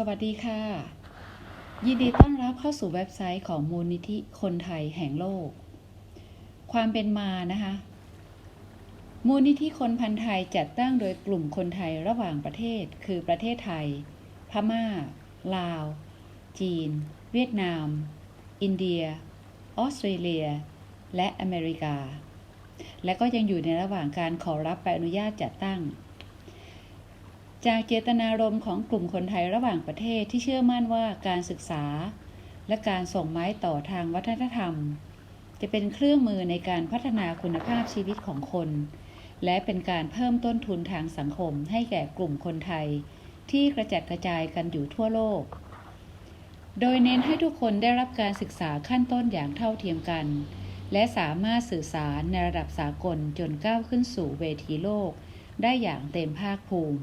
สวัสดีค่ะ ยินดีต้อนรับเข้าสู่เว็บไซต์ของมูลนิธิคนไทยแห่งโลก ความเป็นมานะคะ มูลนิธิคนพันธ์ไทยจัดตั้งโดยกลุ่มคนไทยระหว่างประเทศ คือประเทศไทย พม่า ลาว จีน เวียดนาม อินเดีย ออสเตรเลีย และอเมริกา และก็ยังอยู่ในระหว่างการขอรับใบอนุญาตจัดตั้ง จากเจตนารมณ์ของกลุ่มคนไทยระหว่างประเทศที่เชื่อมั่นว่าการศึกษา และการส่งไม้ต่อทางวัฒนธรรม จะเป็นเครื่องมือในการพัฒนาคุณภาพชีวิตของคน และเป็นการเพิ่มต้นทุนทางสังคมให้แก่กลุ่มคนไทย ที่กระจัดกระจายกันอยู่ทั่วโลก โดยเน้นให้ทุกคนได้รับการศึกษาขั้นต้นอย่างเท่าเทียมกัน และสามารถสื่อสารในระดับสากลจนก้าวขึ้นสู่เวทีโลก ได้อย่างเต็มภาคภูมิ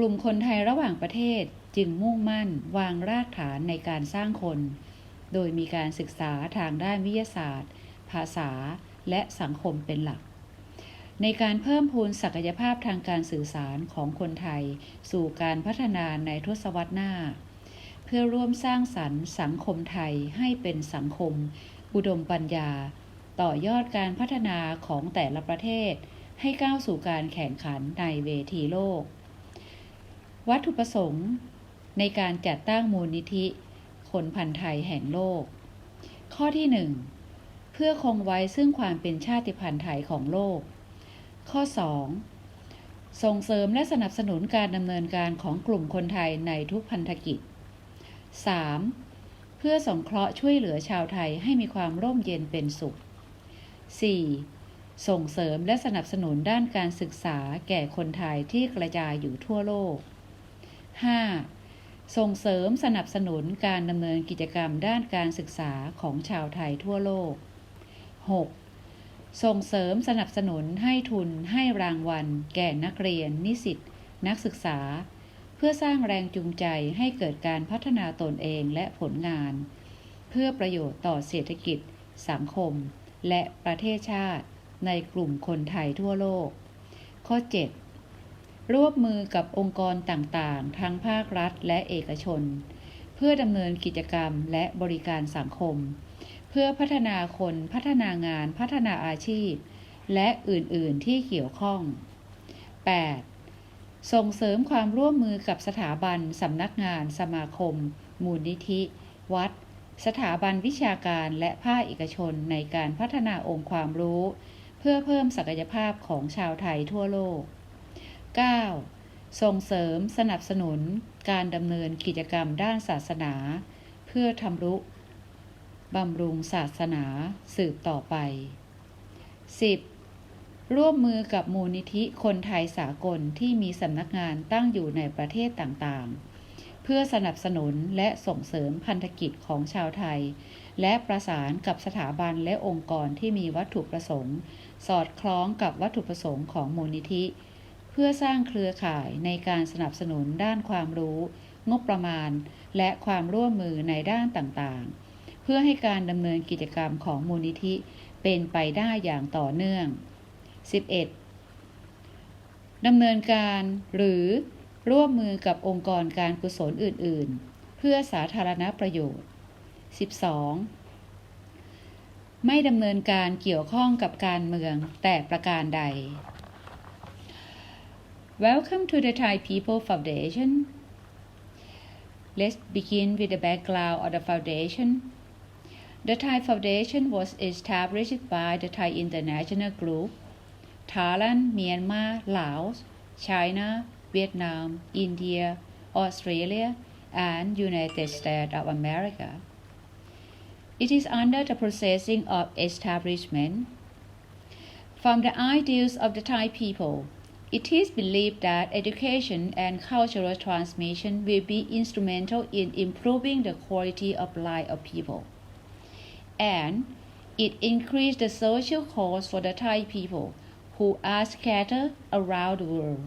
กลุ่มคนไทยระหว่างประเทศจึงมุ่งมั่นวางรากฐานในการสร้างคน โดยมีการศึกษาทางด้านวิทยาศาสตร์ ภาษา และสังคมเป็นหลัก ในการเพิ่มพูนศักยภาพทางการสื่อสารของคนไทย สู่การพัฒนาในทศวรรษหน้า เพื่อร่วมสร้างสรรค์สังคมไทยให้เป็นสังคม อุดมปัญญา ต่อยอดการพัฒนาของแต่ละประเทศ ให้ก้าวสู่การแข่งขันในเวทีโลก วัตถุประสงค์ในการจัดตั้งมูลนิธิคนพันธ์ไทยแห่งโลก ข้อที่ 1 เพื่อคงไว้ซึ่งความเป็นชาติพันธุ์ไทยของโลก ข้อ 2 ส่งเสริมและสนับสนุนการดำเนินการของกลุ่มคนไทยในทุกพันธกิจ 3. เพื่อสงเคราะห์ช่วยเหลือชาวไทยให้มีความร่มเย็นเป็นสุข 4. ส่งเสริมและสนับสนุนด้านการศึกษาแก่คนไทยที่กระจายอยู่ทั่วโลก 5. ส่งเสริมสนับสนุนการดำเนินกิจกรรมด้านการศึกษาของชาวไทยทั่วโลก 6. ส่งเสริมสนับสนุนให้ทุนให้รางวัล แก่นักเรียน นิสิตนักศึกษา เพื่อสร้างแรงจูงใจให้เกิดการพัฒนาตนเองและผลงาน เพื่อประโยชน์ต่อเศรษฐกิจ สังคม และประเทศชาติ ในกลุ่มคนไทยทั่วโลก ข้อ 7. ร่วมมือกับองค์กรต่างๆ ทั้งภาครัฐและเอกชน เพื่อดำเนินกิจกรรมและบริการสังคม เพื่อพัฒนาคนพัฒนางานพัฒนาอาชีพ และอื่นๆที่เกี่ยวข้อง 8. ส่งเสริมความร่วมมือกับสถาบันสำนักงาน สมาคม มูลนิธิ วัด สถาบันวิชาการและภาคเอกชนในการพัฒนาองค์ความรู้ เพื่อเพิ่มศักยภาพของชาวไทยทั่วโลก 9. ส่งเสริมสนับสนุนการดำเนินกิจกรรมด้านศาสนา เพื่อทำรุบำรุงศาสนาสืบต่อไป 10. ร่วมมือกับมูลนิธิคนไทยสากลที่มีสำนักงานตั้งอยู่ในประเทศต่างๆ เพื่อสนับสนุนและส่งเสริมพันธกิจของชาวไทย และประสานกับสถาบันและองค์กรที่มีวัตถุประสงค์ สอดคล้องกับวัตถุประสงค์ของมูลนิธิ พื่อสร้างเครือข่ายในการสนับสนุนด้านความรู้ งบประมาณ และความร่วมมือในด้านต่างๆ เพื่อให้การดำเนินกิจกรรมของมูลนิธิเป็นไปได้อย่างต่อเนื่อง 11. ดำเนินการหรือร่วมมือกับองค์กรการกุศลอื่น ๆ เพื่อสาธารณประโยชน์ 12. ไม่ดำเนินการเกี่ยวข้องกับการเมืองแต่ประการใด Welcome to the Thai People Foundation. Let's begin with the background of the foundation. The Thai Foundation was established by the Thai International Group, Thailand, Myanmar, Laos, China, Vietnam, India, Australia, and United States of America. It is under the processing of establishment. From the ideals of the Thai people, it is believed that education and cultural transmission will be instrumental in improving the quality of life of people. And it increased the social cost for the Thai people who are scattered around the world.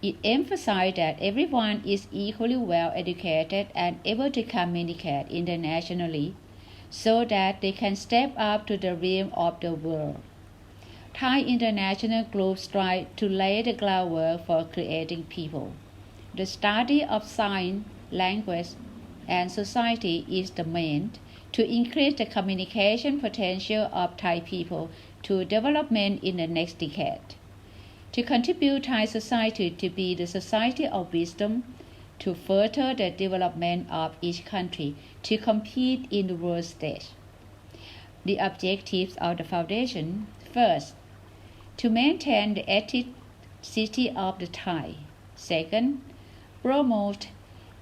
It emphasized that everyone is equally well educated and able to communicate internationally so that they can step up to the realm of the world. Thai international groups strive to lay the groundwork for creating people The study of science, language, and society is the main to increase the communication potential of Thai people to development in the next decade. To contribute Thai society to be the society of wisdom, to further the development of each country to compete in the world stage. The objectives of the foundation first, to maintain the ethnicity of the Thai. Second, promote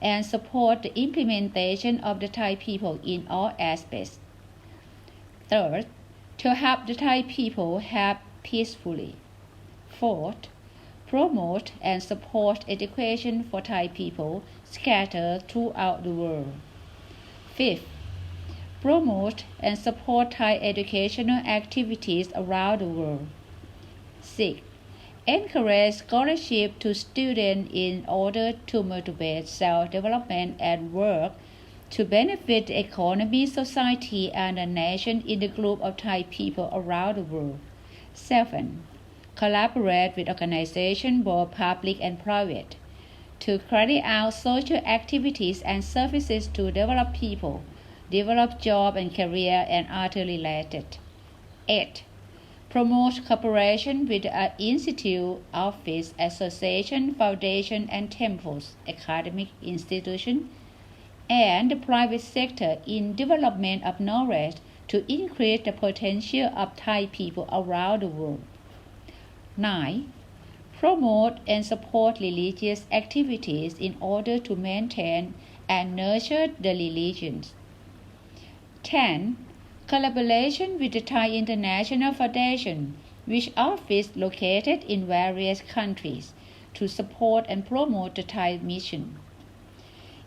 and support the implementation of the Thai people in all aspects. Third, to help the Thai people have peacefully. Fourth, promote and support education for Thai people scattered throughout the world. Fifth, promote and support Thai educational activities around the world. Sixth, encourage scholarship to students in order to motivate self-development and work to benefit the economy, society, and the nation in the group of Thai people around the world. 7. Collaborate with organizations, both public and private, to carry out social activities and services to develop people, develop job and career, and other related. 8. Promote cooperation with an institute, office, association, foundation, and temples, academic institution, and the private sector in development of knowledge to increase the potential of Thai people around the world. 9. Promote and support religious activities in order to maintain and nurture the religions. 10. Collaboration with the Thai International Foundation, which office located in various countries, to support and promote the Thai mission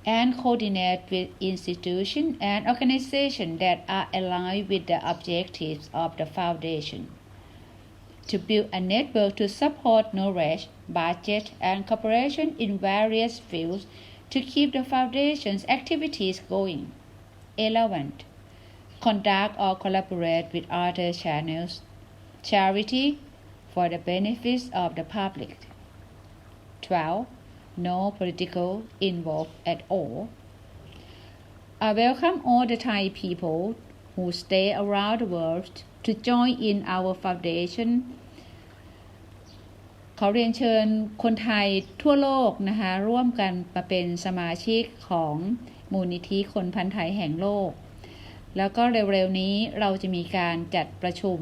and coordinate with institutions and organizations that are aligned with the objectives of the foundation. To build a network to support knowledge, budget, and cooperation in various fields to keep the foundation's activities going. 11. Conduct or collaborate with other channels. Charity for the benefits of the public. 12 no political involved at all. I welcome all the Thai people who stay around the world to join in our foundation ขอเรียนเชิญคนไทยทั่วโลกนะคะร่วมกันมาเป็นสมาชิกของมูลนิธิคนพันธ์ไทยแห่งโลก แล้วก็เร็วๆนี้เราจะมีการจัดประชุม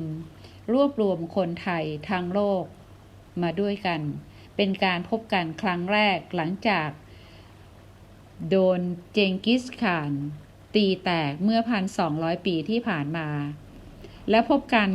รวบรวมคนไทยทั้งโลกมาด้วยกัน เป็นการพบกันครั้งแรกหลังจาก โดนเจงกิสข่าน ตีแตกเมื่อ 1,200 ปีที่ผ่านมา และพบกัน